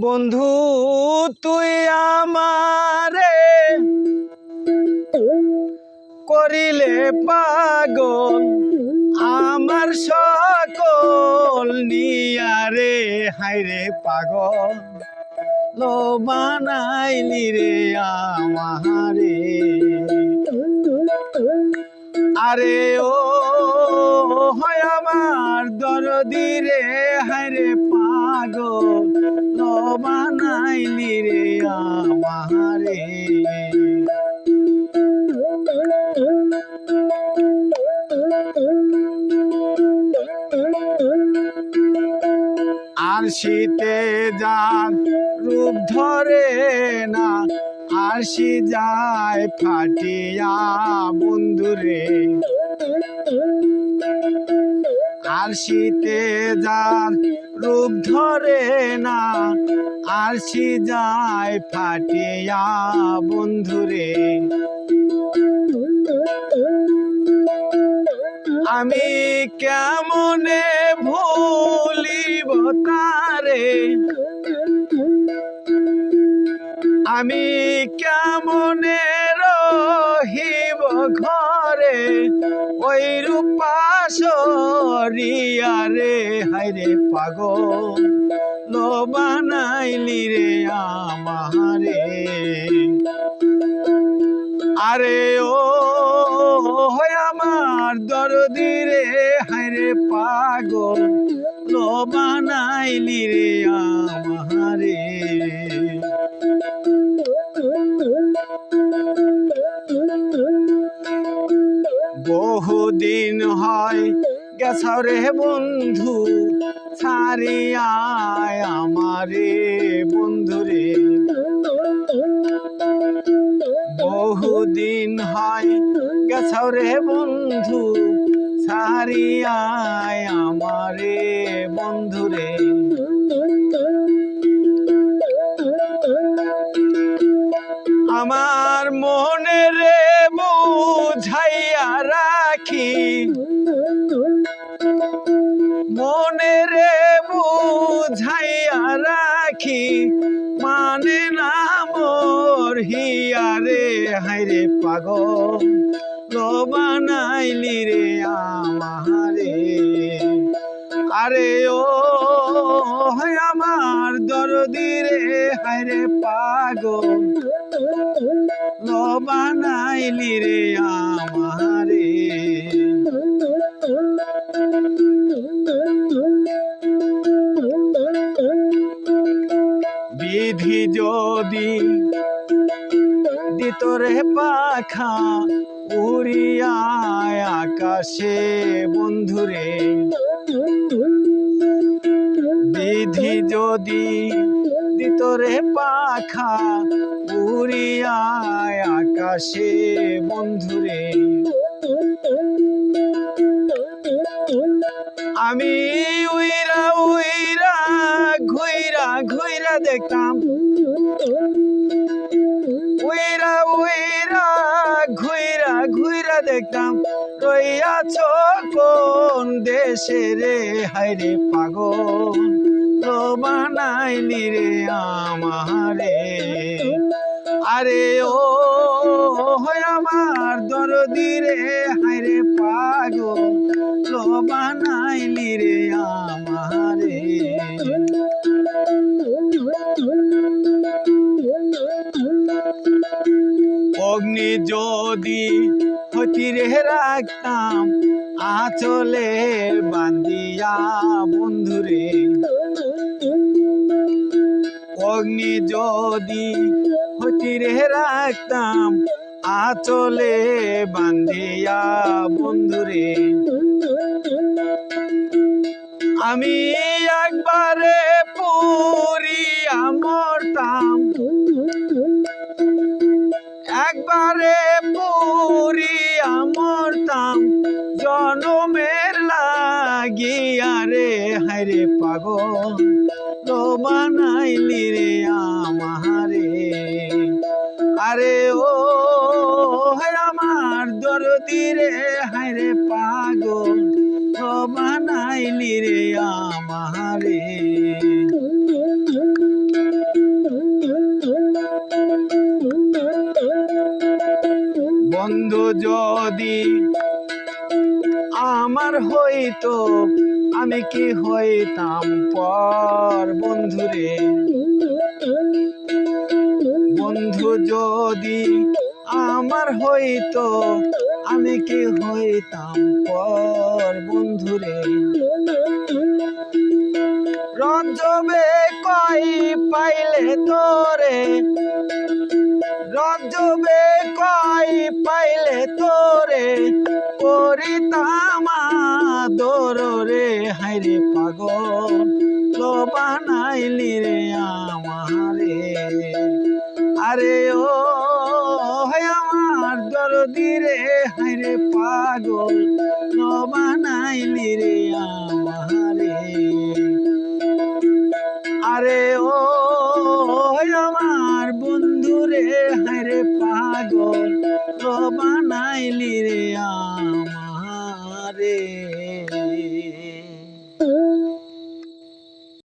বন্ধু, তুই আমারে করিলে পাগল। আমার সকল নিয়ারে হাইরে পাগল। লো বানাইলি রে আমারে। আরে ও, হয় আমার দরদি রে হাইরে পাগল। বানাইলি রে আমারে। আর শীতে যার রূপ ধরে না আর সে যায় ফাটিয়া বন্ধুরে। আর শীতে যার রূপ ধরে না, আর সে যায় ফাটিয়া বন্ধুরে আমি কেমনে ভুলিব তারে? আমি কেমনে রহিব ঘরে? ওই রূপাশরিয়া রে। হাইরে পাগল, লো বানাইলি রে আমারে। আরে ও আমার দরদি রে হায়রে পাগল, লো বানাইলি রে আমারে। বহুদিন হয় গেছাও রে বন্ধু, ছাড়িয়ায় আমারে বন্ধুরে বহুদিন হয় গেছাও রে বন্ধু, ছাড়িয়ায় আমারে বন্ধুরে আমার মনে রে বুঝাইয়া রাখি। মানে না মোর হিয়া রে হাইরে পাগল লো বানাইলি রে আমারে। আরে ও আমার দরদি রে হাইরে পাগল লো বানাইলি রে আমারে। যদি দিতরে পাখা উড়িয়ায় আকাশে, বন্ধুরে, বিধি যদি দিতরে পাখা উড়িয়ায় আকাশে, বন্ধুরে, আমি উইরা উইরা ঘুইরা ঘুইরা দেখতাম উইরা উইরা, ঘুইরা ঘুইরা দেখতাম। রইয়াছ কোন দেশে রে? হাইরে পাগল তো বানাইলি রে আমারে। আরে ও, হয় আমার দরদি রে হাইরে পাগল তো যদি হতিরে রাখতাম, আচলে বান্দিয়া বন্ধুরে। অগ্নি যদি হতিরে রাখতাম, আচলে বান্দিয়া বন্ধুরে। আমি একবারে লাগিয়া রে হায়রে পাগল। তো রে আমারে। আরে ও আমার দরদি রে হায়রে পাগো তো বানাইলি রে আমারে। বন্ধু যদি আমার হইতো আমি কি হইতাম পর বন্ধুরে? বন্ধু যদি আমার হইতো আমি কি হইতাম পর বন্ধুরে? রঞ্জবে কই পাইলে তোরে? রঞ্জবে কই পাইলে তোরে? করিতামা দোরে হাইরে পাগল, লো বানাইলি রে আমারে। আরে ও আমার দরদি রে হাইরে পাগল, লো বানাইলি রে আমারে। আরে ও আমার বন্ধু রে হারে পাগল ও বানাইলি রে আমারে। রে।